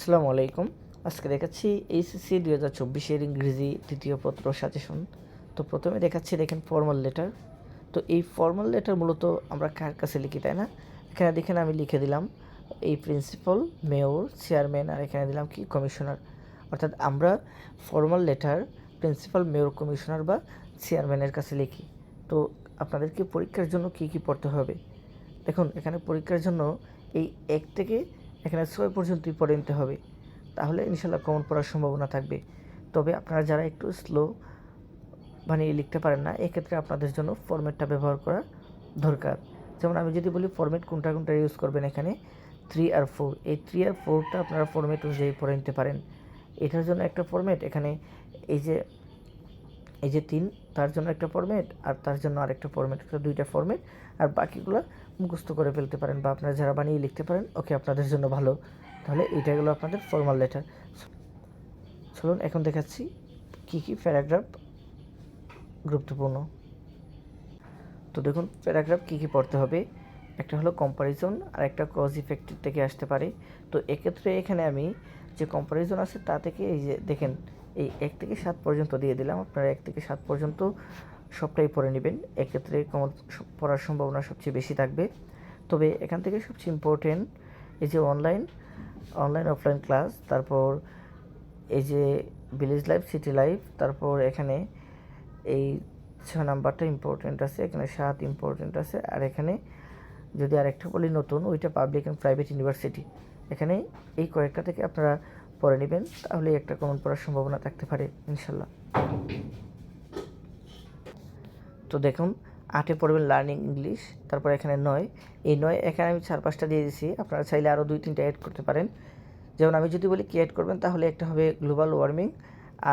আসসালামু আলাইকুম। আজকে দেখাচ্ছি এইচএসসি দুই হাজার চব্বিশের ইংরেজি তৃতীয় পত্র সাজেশন তো প্রথমে দেখাচ্ছি, দেখেন ফর্মাল লেটার তো এই ফর্মাল লেটার মূলত আমরা কার কাছে লিখি, তাই না? এখানে দেখেন আমি লিখে দিলাম, এই প্রিন্সিপাল মেয়র চেয়ারম্যান আর এখানে দিলাম কি? কমিশনার অর্থাৎ আমরা formal letter principal mayor commissioner বা চেয়ারম্যানের কাছে লিখি। তো আপনাদেরকে পরীক্ষার জন্য কী কী পড়তে হবে? দেখুন, এখানে পরীক্ষার জন্য এই এক থেকে এখানে ছয় পর্যন্তই পড়ে নিতে হবে। তাহলে ইনশাল্লাহ কমন পড়ার সম্ভাবনা থাকবে। তবে আপনারা যারা একটু স্লো বানিয়ে লিখতে পারেন না, এক্ষেত্রে আপনাদের জন্য ফরম্যাটটা ব্যবহার করা দরকার। যেমন আমি যদি বলি ফরম্যাট কোনটা কোনটা ইউজ করবেন এখানে থ্রি আর ফোর এই থ্রি আর ফোরটা আপনারা ফরম্যাট অনুযায়ী পড়ে নিতে পারেন। এটার জন্য একটা ফরম্যাট এখানে এই যে এই যে তিন, তার জন্য একটা ফরম্যাট আর তার জন্য আরেকটা ফরম্যাট দুইটা ফরম্যাট আর বাকিগুলো মুখস্থ করে ফেলতে পারেন বা আপনারা যারা বানিয়ে লিখতে পারেন, ওকে আপনাদের জন্য ভালো। তাহলে এইটা গেলো আপনাদের ফর্মাল লেটার চলুন, এখন দেখাচ্ছি কী কী প্যারাগ্রাফ গুরুত্বপূর্ণ। তো দেখুন প্যারাগ্রাফ কী কী পড়তে হবে? একটা হলো কম্পারিজন আর একটা কজ ইফেক্টিভ থেকে আসতে পারে। তো এক্ষেত্রে এখানে আমি যে কম্পারিজন আছে তা থেকে এই যে দেখেন এই এক থেকে সাত পর্যন্ত দিয়ে দিলাম। আপনারা এক থেকে সাত পর্যন্ত সবটাই পড়ে নেবেন। এক্ষেত্রে কমন পড়ার সম্ভাবনা সবচেয়ে বেশি থাকবে। তবে এখান থেকে সবচেয়ে ইম্পর্টেন্ট এই যে অনলাইন অনলাইন অফলাইন ক্লাস তারপর এই যে ভিলেজ লাইফ সিটি লাইফ তারপর এখানে এই ছ নাম্বারটা ইম্পর্টেন্ট আছে, এখানে সাত ইম্পর্টেন্ট আছে, আর এখানে যদি আরেকটা বলি নতুন, ওইটা পাবলিক অ্যান্ড প্রাইভেট ইউনিভার্সিটি এখানে এই কয়েকটা থেকে আপনারা পড়ে নেবেন তাহলে একটা কমন পড়ার সম্ভাবনা থাকতে পারে, ইনশাল্লাহ। তো দেখুন, আটে পড়বেন লার্নিং ইংলিশ তারপর এখানে নয়। এই নয়, এখানে আমি চার পাঁচটা দিয়ে দিয়েছি আপনারা চাইলে আরও দুই তিনটা অ্যাড করতে পারেন। যেমন আমি যদি বলি কি অ্যাড করবেন, তাহলে একটা হবে গ্লোবাল ওয়ার্মিং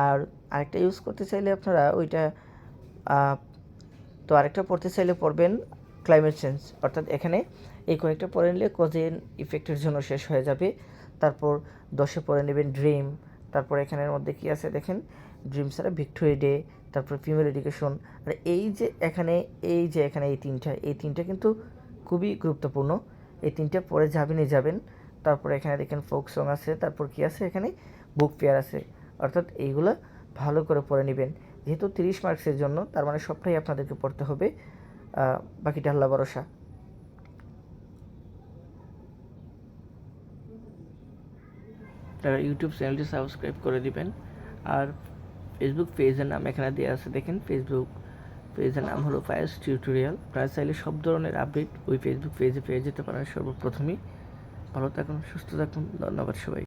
আর আরেকটা ইউজ করতে চাইলে আপনারা ওইটা তো আরেকটা পড়তে চাইলে পড়বেন ক্লাইমেট চেঞ্জ অর্থাৎ এখানে এই কয়েকটা পড়ে নিলে কজেন ইফেক্টের জন্য শেষ হয়ে যাবে। তারপর দশে পরে নেবেন ড্রিম, তারপর এখানের মধ্যে কি আছে দেখেন? ড্রিম ছাড়া ভিক্টোরি ডে, তারপর ফিমেল এডুকেশন। আর এই যে এখানে, এই যে এখানে এই তিনটা এই তিনটা কিন্তু খুবই গুরুত্বপূর্ণ। এই তিনটা পরে যাবেনই যাবেন। তারপর এখানে দেখেন ফোক সং আছে, তারপর কি আছে এখানে? বুক পেয়ার আছে। অর্থাৎ এইগুলো ভালো করে পড়ে নেবেন। যেহেতু তিরিশ মার্কসের জন্য, তার মানে সবটাই আপনাদেরকে পড়তে হবে। বাকিটা আল্লাহ ভরসা। তারা ইউটিউব চ্যানেলটি সাবস্ক্রাইব করে দিবেন। আর ফেসবুক পেজের নাম এখানে দেওয়া আছে, দেখেন ফেসবুক পেজের নাম হলো ফায়ার্স টিউটোরিয়াল আপনারা চাইলে সব ধরনের আপডেট ওই ফেসবুক পেজে পেয়ে যেতে পারেন সর্বপ্রথমেই। ভালো থাকুন, সুস্থ থাকুন, ধন্যবাদ সবাই